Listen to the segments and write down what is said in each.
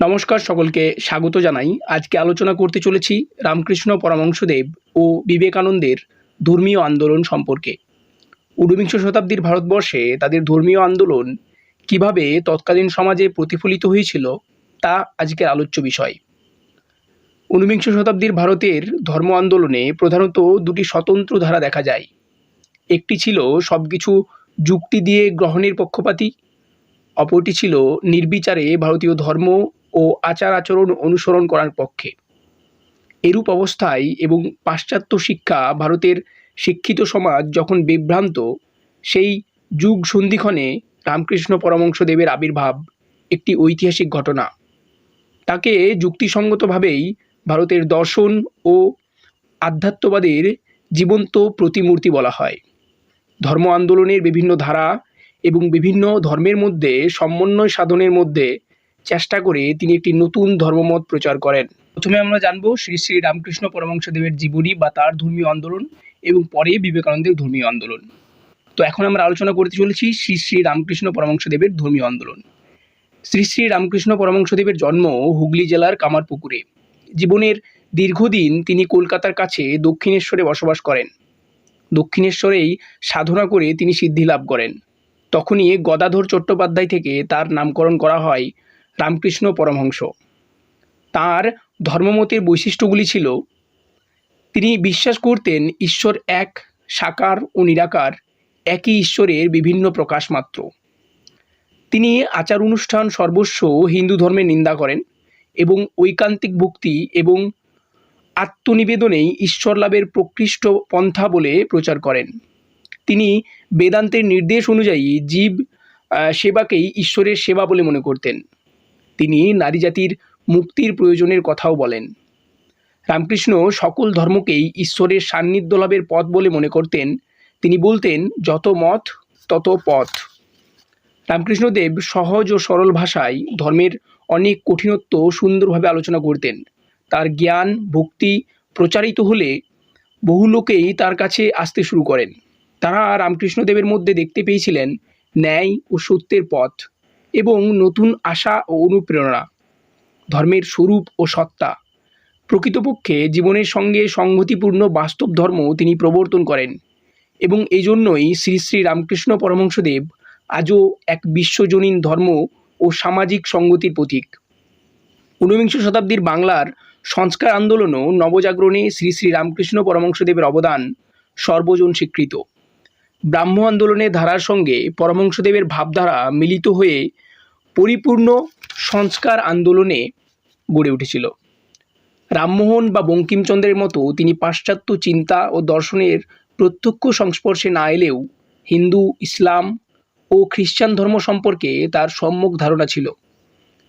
নমস্কার সকলকে, স্বাগত জানাই। আজকে আলোচনা করতে চলেছি রামকৃষ্ণ পরমহংসদেব ও বিবেকানন্দের ধর্মীয় আন্দোলন সম্পর্কে। ঊনবিংশ শতাব্দীর ভারতবর্ষে তাদের ধর্মীয় আন্দোলন কীভাবে তৎকালীন সমাজে প্রতিফলিত হয়েছিল, তা আজকের আলোচ্য বিষয়। ঊনবিংশ শতাব্দীর ভারতের ধর্ম আন্দোলনে প্রধানত দুটি স্বতন্ত্র ধারা দেখা যায়। একটি ছিল সব কিছু যুক্তি দিয়ে গ্রহণের পক্ষপাতী, অপরটি ছিল নির্বিচারে ভারতীয় ধর্ম ও আচার আচরণ অনুসরণ করার পক্ষে। এরূপ অবস্থায় এবং পাশ্চাত্য শিক্ষা ভারতের শিক্ষিত সমাজ যখন বিভ্রান্ত, সেই যুগ সন্ধিক্ষণে রামকৃষ্ণ পরমহংসদেবের আবির্ভাব একটি ঐতিহাসিক ঘটনা। তাকে যুক্তিসঙ্গতভাবেই ভারতের দর্শন ও আধ্যাত্মবাদের জীবন্ত প্রতিমূর্তি বলা হয়। ধর্ম আন্দোলনের বিভিন্ন ধারা এবং বিভিন্ন ধর্মের মধ্যে সমন্বয় সাধনের মধ্যে চেষ্টা করে তিনি একটি নতুন ধর্মমত প্রচার করেন। প্রথমে আমরা জানব শ্রী শ্রী রামকৃষ্ণ পরমহংসদেবের জীবনী বা তার ধর্মীয় আন্দোলন এবং পরে বিবেকানন্দের ধর্মীয় আন্দোলন। তো এখন আমরা আলোচনা করতে চলেছি শ্রী শ্রী রামকৃষ্ণ পরমহংসদেবের ধর্মীয় আন্দোলন। শ্রী শ্রী রামকৃষ্ণ পরমহংসদেবের জন্ম হুগলি জেলার কামারপুকুরে। জীবনের দীর্ঘদিন তিনি কলকাতার কাছে দক্ষিণেশ্বরে বসবাস করেন। দক্ষিণেশ্বরেই সাধনা করে তিনি সিদ্ধি লাভ করেন। তখনই গদাধর চট্টোপাধ্যায় থেকে তার নামকরণ করা হয় রামকৃষ্ণ পরমহংস। তার ধর্মমতের বৈশিষ্ট্যগুলি ছিল, তিনি বিশ্বাস করতেন ঈশ্বর এক, সাকার ও নিরাকার, একই ঈশ্বরের বিভিন্ন প্রকাশ মাত্র তিনি আচার অনুষ্ঠান সর্বস্ব হিন্দু ধর্মের নিন্দা করেন এবং ঐকান্তিক ভক্তি এবং আত্মনিবেদনেই ঈশ্বর লাভের প্রকৃষ্ট পন্থা বলে প্রচার করেন। তিনি বেদান্তের নির্দেশ অনুযায়ী জীব সেবাকেই ঈশ্বরের সেবা বলে মনে করতেন। তিনি নারী জাতির মুক্তির প্রয়োজনের কথাও বলেন। রামকৃষ্ণ সকল ধর্মকেই ঈশ্বরের সান্নিধ্য লাভের পথ বলে মনে করতেন। তিনি বলতেন, যত মত, তত পথ। রামকৃষ্ণদেব সহজ ও সরল ভাষায় ধর্মের অনেক কঠিনত্ব সুন্দরভাবে আলোচনা করতেন। তার জ্ঞান, ভক্তি প্রচারিত হলে বহু লোকেই তার কাছে আসতে শুরু করেন। তারা রামকৃষ্ণদেবের মধ্যে দেখতে পেয়েছিলেন ন্যায় ও সত্যের পথ। এবং নতুন আশা ও অনুপ্রেরণা। ধর্মের স্বরূপ ও সত্তা। প্রকৃতপক্ষে জীবনের সঙ্গে সংহতিপূর্ণ বাস্তব ধর্ম তিনি প্রবর্তন করেন এবং এই জন্যই শ্রী শ্রী রামকৃষ্ণ পরমহংসদেব আজও এক বিশ্বজনীন ধর্ম ও সামাজিক সংগতির প্রতীক। ঊনবিংশ শতাব্দীর বাংলার সংস্কার আন্দোলনও নবজাগরণে শ্রী শ্রী রামকৃষ্ণ পরমহংসদেবের অবদান সর্বজন স্বীকৃত ব্রাহ্ম আন্দোলনের ধারার সঙ্গে পরমহংসদেবের ভাবধারা মিলিত হয়ে পরিপূর্ণ সংস্কার আন্দোলনে গড়ে উঠেছিল। রামমোহন বা বঙ্কিমচন্দ্রের মতো তিনি পাশ্চাত্য চিন্তা ও দর্শনের প্রত্যক্ষ সংস্পর্শে না এলেও হিন্দু, ইসলাম ও খ্রিস্টান ধর্ম সম্পর্কে তার সম্যক ধারণা ছিল।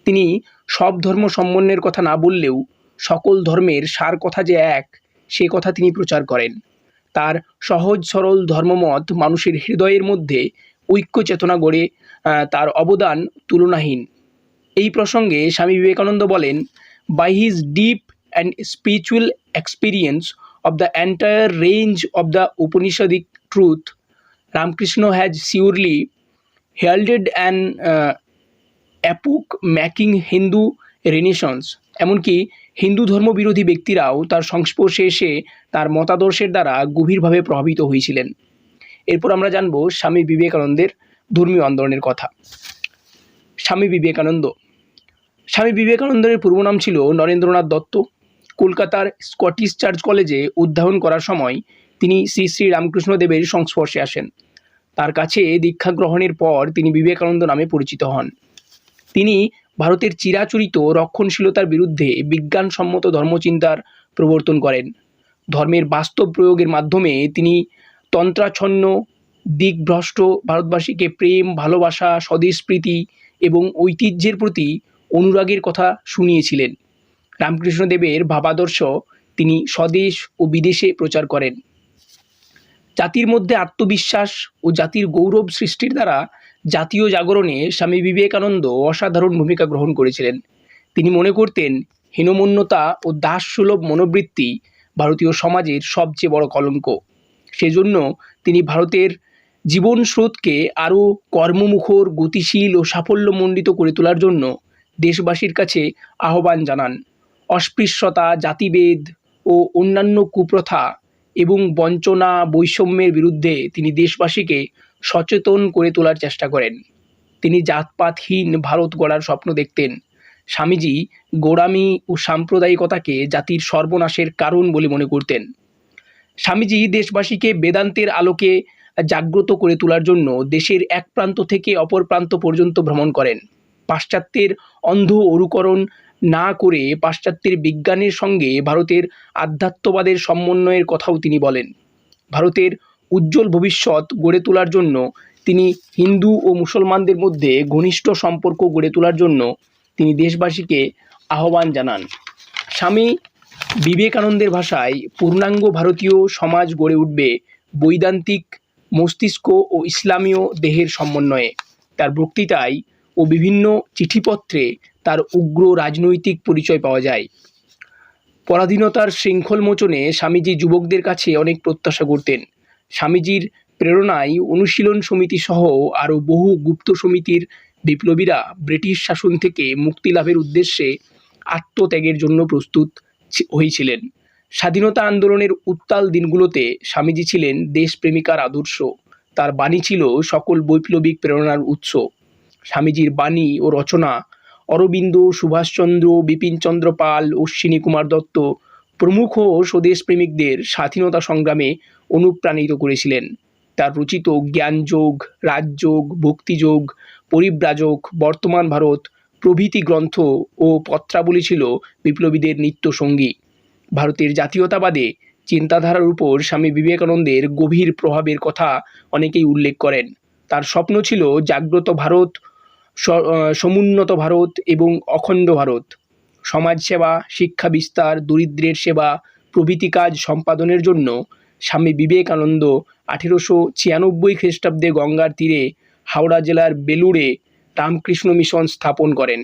তিনি সব ধর্ম সম্মানের কথা না বললেও সকল ধর্মের সার কথা যে এক, সে কথা তিনি প্রচার করেন। তার সহজ সরল ধর্মমত মানুষের হৃদয়ের মধ্যে ঐক্য চেতনা গড়ে তার অবদান তুলনাহীন। এই প্রসঙ্গে স্বামী বিবেকানন্দ বলেন by his deep and spiritual experience of the entire range of the Upanishadic truth Ramakrishna has surely heralded and epoch making Hindu renaissance এমনকি হিন্দু ধর্মবিরোধী ব্যক্তিরাও তার সংস্পর্শে এসে তার মতাদর্শের দ্বারা গভীরভাবে প্রভাবিত হয়েছিলেন। এরপর আমরা জানব স্বামী বিবেকানন্দের ধর্মীয় আন্দোলনের কথা। স্বামী বিবেকানন্দ। স্বামী বিবেকানন্দের পূর্ব নাম ছিল নরেন্দ্রনাথ দত্ত। কলকাতার স্কটিশ চার্চ কলেজে অধ্যয়ন করার সময় তিনি শ্রী শ্রী রামকৃষ্ণদেবের সংস্পর্শে আসেন। তার কাছে দীক্ষা গ্রহণের পর তিনি বিবেকানন্দ নামে পরিচিত হন। তিনি ভারতের চিরাচরিত রক্ষণশীলতার বিরুদ্ধে বিজ্ঞানসম্মত ধর্মচিন্তার প্রবর্তন করেন। ধর্মের বাস্তব প্রয়োগের মাধ্যমে তিনি তন্ত্রাচ্ছন্ন, দিকভ্রষ্ট ভারতবাসীকে প্রেম, ভালোবাসা স্বদেশপ্রীতি এবং ঐতিহ্যের প্রতি অনুরাগের কথা শুনিয়েছিলেন। রামকৃষ্ণদেবের ভাবাদর্শ তিনি স্বদেশ ও বিদেশে প্রচার করেন। জাতির মধ্যে আত্মবিশ্বাস ও জাতির গৌরব সৃষ্টির দ্বারা জাতীয় জাগরণে স্বামী বিবেকানন্দ অসাধারণ ভূমিকা গ্রহণ করেছিলেন। তিনি মনে করতেন, হীনমন্যতা ও দাসসুলভ মনোবৃত্তি ভারতীয় সমাজের সবচেয়ে বড় কলঙ্ক। সেজন্য তিনি ভারতের জীবন স্রোতকে আরও কর্মমুখর, গতিশীল ও সাফল্যমণ্ডিত করে তোলার জন্য দেশবাসীর কাছে আহ্বান জানান। অস্পৃশ্যতা, জাতিভেদ ও অন্যান্য কুপ্রথা এবং বঞ্চনা বৈষম্যের বিরুদ্ধে তিনি দেশবাসীকে সচেতন করে তোলার চেষ্টা করেন। তিনি জাতপাতহীন ভারত গড়ার স্বপ্ন দেখতেন। স্বামীজি গোড়ামি ও সাম্প্রদায়িকতাকে জাতির সর্বনাশের কারণ বলে মনে করতেন। স্বামীজি দেশবাসীকে বেদান্তের আলোকে জাগ্রত করে তোলার জন্য দেশের এক প্রান্ত থেকে অপর প্রান্ত পর্যন্ত ভ্রমণ করেন। পাশ্চাত্যের অন্ধ অনুকরণ না করে পাশ্চাত্যের বিজ্ঞানের সঙ্গে ভারতের আধ্যাত্মবাদের সমন্বয়ের কথাও তিনি বলেন। ভারতের উজ্জ্বল ভবিষ্যৎ গড়ে তোলার জন্য তিনি হিন্দু ও মুসলমানদের মধ্যে ঘনিষ্ঠ সম্পর্ক গড়ে তোলার জন্য তিনি দেশবাসীকে আহ্বান জানান। স্বামী বিবেকানন্দের ভাষায় পূর্ণাঙ্গ ভারতীয় সমাজ গড়ে উঠবে বৈদান্তিক মস্তিষ্ক ও ইসলামীয় দেহের সমন্বয়ে। তার বক্তৃতায় ও বিভিন্ন চিঠিপত্রে তার উগ্র রাজনৈতিক পরিচয় পাওয়া যায়। পরাধীনতার শৃঙ্খল মোচনে স্বামীজি যুবকদের কাছে অনেক প্রত্যাশা করতেন। স্বামীজির প্রেরণায় অনুশীলন সমিতি সহ আরও বহু গুপ্ত সমিতির বিপ্লবীরা ব্রিটিশ শাসন থেকে মুক্তি লাভের উদ্দেশ্যে আত্মত্যাগের জন্য প্রস্তুত হয়েছিলেন স্বাধীনতা আন্দোলনের উত্তাল দিনগুলোতে স্বামীজি ছিলেন দেশপ্রেমিকার আদর্শ। তার বাণী ছিল সকল বৈপ্লবিক প্রেরণার উৎস। স্বামীজির বাণী ও রচনা অরবিন্দ, সুভাষচন্দ্র, বিপিনচন্দ্র পাল অশ্বিনী কুমার দত্ত প্রমুখ স্বদেশ প্রেমিকদের স্বাধীনতা সংগ্রামে অনুপ্রাণিত করেছিলেন। তার রচিত জ্ঞানযোগ, রাজযোগ, ভক্তিযোগ, পরিব্রাজক, বর্তমান ভারত, প্রভৃতি গ্রন্থ ও পত্রাবলী ছিল বিপ্লবীদের নিত্য সঙ্গী ভারতের জাতীয়তাবাদে চিন্তাধারার উপর স্বামী বিবেকানন্দের গভীর প্রভাবের কথা অনেকেই উল্লেখ করেন। তার স্বপ্ন ছিল জাগ্রত ভারত সমুন্নত ভারত এবং অখণ্ড ভারত। সমাজসেবা, শিক্ষা বিস্তার, দরিদ্রের সেবা, প্রভৃতি কাজ সম্পাদনের জন্য স্বামী বিবেকানন্দ আঠেরোশো ছিয়ানব্বই খ্রিস্টাব্দে গঙ্গার তীরে হাওড়া জেলার বেলুড়ে রামকৃষ্ণ মিশন স্থাপন করেন।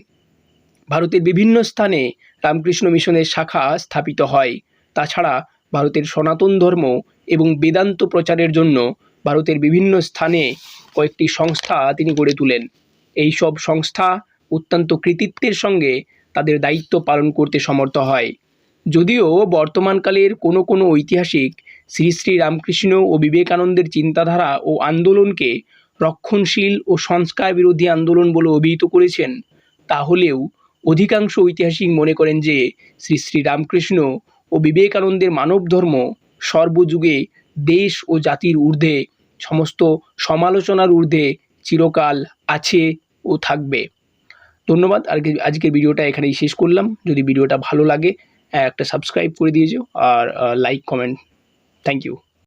ভারতের বিভিন্ন স্থানে রামকৃষ্ণ মিশনের শাখা স্থাপিত হয়। তাছাড়া ভারতের সনাতন ধর্ম এবং বেদান্ত প্রচারের জন্য ভারতের বিভিন্ন স্থানে কয়েকটি সংস্থা তিনি গড়ে তোলেন। এই সব সংস্থা অত্যন্ত কৃতিত্বের সঙ্গে তাদের দায়িত্ব পালন করতে সমর্থ হয়। যদিও বর্তমানকালের কোনো কোনো ঐতিহাসিক শ্রী শ্রী রামকৃষ্ণ ও বিবেকানন্দের চিন্তাধারা ও আন্দোলনকে রক্ষণশীল ও সংস্কার বিরোধী আন্দোলন বলে অভিহিত করেছেন, তাহলেও অধিকাংশ ঐতিহাসিক মনে করেন যে শ্রী শ্রী রামকৃষ্ণ ও বিবেকানন্দের মানব ধর্ম সর্বযুগে দেশ ও জাতির ঊর্ধ্বে, সমস্ত সমালোচনার ঊর্ধ্বে চিরকাল আছে ও থাকবে। ধন্যবাদ। আর কি- আজকের ভিডিওটা এখানেই শেষ করলাম। যদি ভিডিওটা ভালো লাগে একটা সাবস্ক্রাইব করে দিয়েছ। আর লাইক কমেন্ট থ্যাংক ইউ